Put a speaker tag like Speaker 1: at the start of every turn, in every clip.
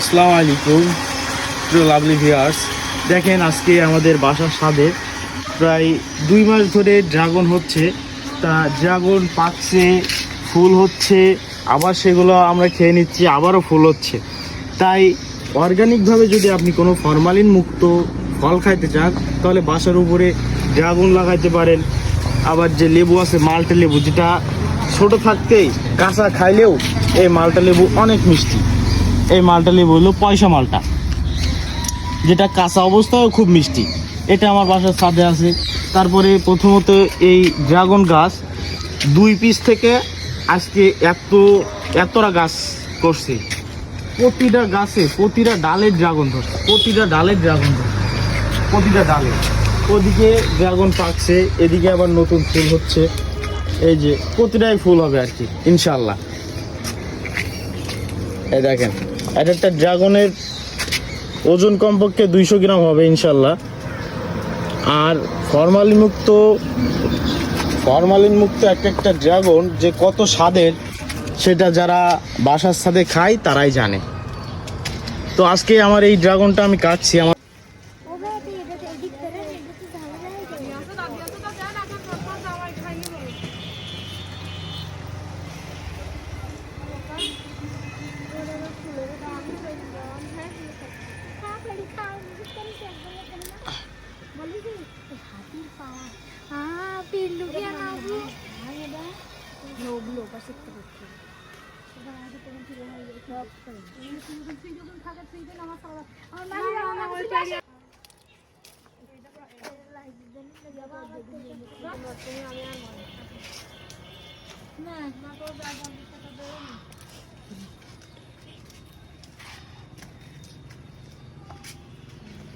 Speaker 1: আসসালামু আলাইকুম, প্রিয় লাভলি ভিউয়ার্স। দেখেন আজকে আমাদের বাসার সাথে প্রায় দুই মাস ধরে ড্রাগন হচ্ছে। তা ড্রাগন পাকছে, ফুল হচ্ছে, আবার সেগুলো আমরা খেয়ে নিচ্ছি, আবারও ফুল হচ্ছে। তাই অর্গানিকভাবে যদি আপনি কোনো ফরমালিন মুক্ত ফল খাইতে চান, তাহলে বাসার উপরে ড্রাগন লাগাইতে পারেন। আবার যে লেবু আছে, মালটা লেবু, যেটা ছোট থাকতেই কাঁচা খাইলেও এই মালটা লেবু অনেক মিষ্টি। এই মালটা নিয়ে বলল পয়সা মালটা। যেটা কাঁচা অবস্থায় খুব মিষ্টি। এটা আমার বাসার ছাদে আছে। তারপরে প্রথমত এই ড্রাগন গাছ, দুই পিস থেকে আজকে এত, এতটা গাছ করছে। প্রতিটা গাছে, প্রতিটা ডালের ড্রাগন ধরছে। প্রতিটা ডালের ড্রাগন ধরছে। প্রতিটা ডালে। ওদিকে ড্রাগন পাকছে, এদিকে আবার নতুন ফুল হচ্ছে। এই যে, প্রতিটাই ফুল হবে আর কি ইনশাল্লাহ এই দেখেন। এক একটা ড্রাগনের ওজন কমপক্ষে দুইশো গ্রাম হবে ইনশাল্লাহ। আর ফরমালিন মুক্ত ফরমালিন মুক্ত এক একটা ড্রাগন যে কত স্বাদের, সেটা যারা বাসার সাথে খায় তারাই জানে। তো আজকে আমার এই ড্রাগনটা আমি কাটছি, আমার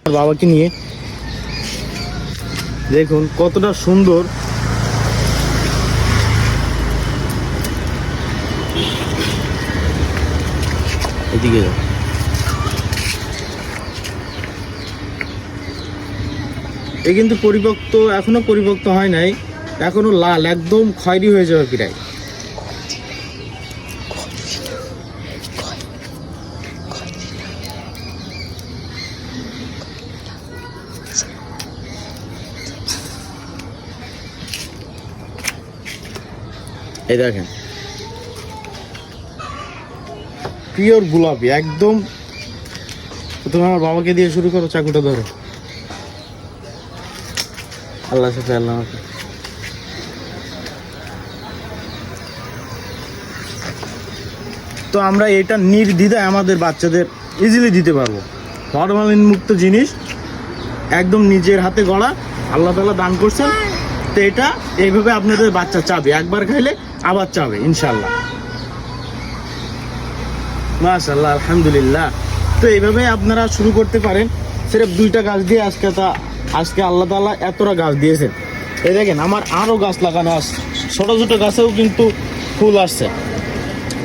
Speaker 1: আমার বাবাকে নিয়ে দেখুন, কতটা সুন্দর। এদিকে এ কিন্তু পরিপক্ত, এখনও পরিপক্ত হয় নাই। এখনও লাল, একদম খয়রি হয়ে যাবে প্রায়। এই দেখেন। পিওর গোলাপি একদম। তুমি আমার বাবাকে দিয়ে শুরু করো চাকুটা ধরো। আল্লাহ সাথে আল্লাহ। তো আমরা এটা নির্দ্বিধায় আমাদের বাচ্চাদের ইজিলি দিতে পারব। ফরমালিন মুক্ত জিনিস একদম নিজের হাতে গড়া আল্লাহ তালা দান করছেন। তো এটা এইভাবে আপনাদের বাচ্চা চাবে। একবার খাইলে আবার চাবে ইনশাল্লাহ মাশাল্লাহ আলহামদুলিল্লাহ। তো এইভাবে আপনারা শুরু করতে পারেন। সিরেফ দুইটা গাছ দিয়ে আজকে তা আজকে আল্লাহ তাআলা এতটা গাছ দিয়েছেন। এই দেখেন, আমার আরও গাছ লাগানো আছে ছোটো ছোটো গাছেও কিন্তু ফুল আসছে।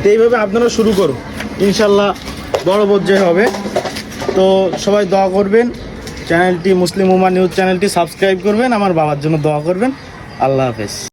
Speaker 1: তো এইভাবে আপনারা শুরু করুন। ইনশাল্লাহ বড় পর্যায়ে হবে। তো সবাই দোয়া করবেন। চ্যানেলটি মুসলিম উমা নিউজ চ্যানেলটি সাবস্ক্রাইব করবেন। আমার বাবার জন্য দোয়া করবেন। আল্লাহ হাফেজ।